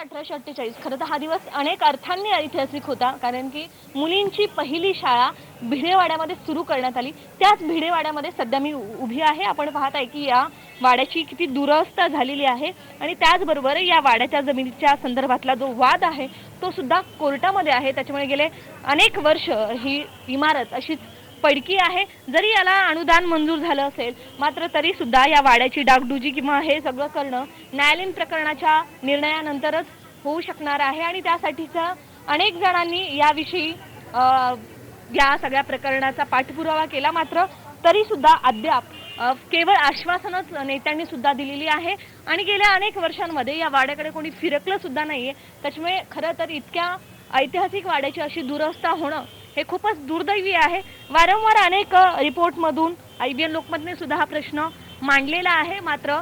अठराशे अठ्ठेचाळीस. खरं तर हा दिवस अनेक अर्थांनी ऐतिहासिक होता कारण की मुलींची पहिली शाळा भिडेवाड्यामध्ये सुरू करण्यात आली. त्याच भिडेवाड्यामध्ये सध्या मी उभी आहे. आपण पाहत आहे की या वाड्याची किती दुरवस्था झालेली आहे आणि त्याचबरोबर या वाड्याच्या जमिनीच्या संदर्भातला जो वाद आहे तो सुद्धा कोर्टामध्ये आहे. त्याच्यामुळे गेले अनेक वर्ष ही इमारत अशीच पडकी आहे. जरी याला अनुदान मंजूर झालं असेल मात्र तरी सुद्धा या वाड्याची डागडुजी किंवा हे सगळं करणं न्यायालयीन प्रकरणाच्या निर्णयानंतरच होऊ शकणार आहे. आणि त्यासाठीचा अनेक जणांनी याविषयी या सगळ्या प्रकरणाचा पाठपुरावा केला. मात्र तरी सुद्धा अद्याप केवळ आश्वासनच नेत्यांनी सुद्धा दिलेली आहे. आणि गेल्या अनेक वर्षांमध्ये या वाड्याकडे कोणी फिरकलं सुद्धा नाहीये. त्याच्यामुळे खरं तर इतक्या ऐतिहासिक वाड्याची अशी दुरवस्था होणं हे खूपच दुर्दैवी आहे. वारंवार अनेक रिपोर्टमधून आय बी एन लोकमतने सुद्धा हा प्रश्न मांडलेला आहे. मात्र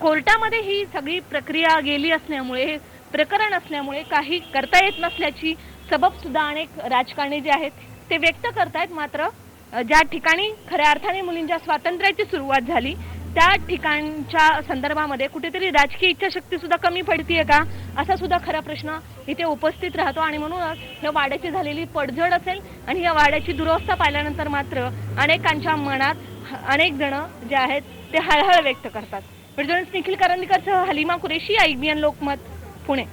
कोर्टामध्ये ही सगळी प्रक्रिया गेली असल्यामुळे हे प्रकरण असल्यामुळे काही करता येत नसल्याची सबब सुद्धा अनेक राजकारणी जे आहेत ते व्यक्त करतायत. मात्र ज्या ठिकाणी खऱ्या अर्थाने मुलींच्या स्वातंत्र्याची सुरुवात झाली त्या ठिकाणच्या संदर्भामध्ये कुठेतरी राजकीय इच्छाशक्ती सुद्धा कमी पडतीये का? असा सुद्धा खरा प्रश्न इथे उपस्थित राहतो. आणि म्हणूनच या वाड्याची झालेली पडझड असेल आणि या वाड्याची दुरवस्था पाहिल्यानंतर मात्र अनेकांच्या मनात अनेक जण जे आहेत ते हळहळ व्यक्त करतात. निखिल करंदीकरसह हलिमा कुरेशी आय लोकमत पुणे.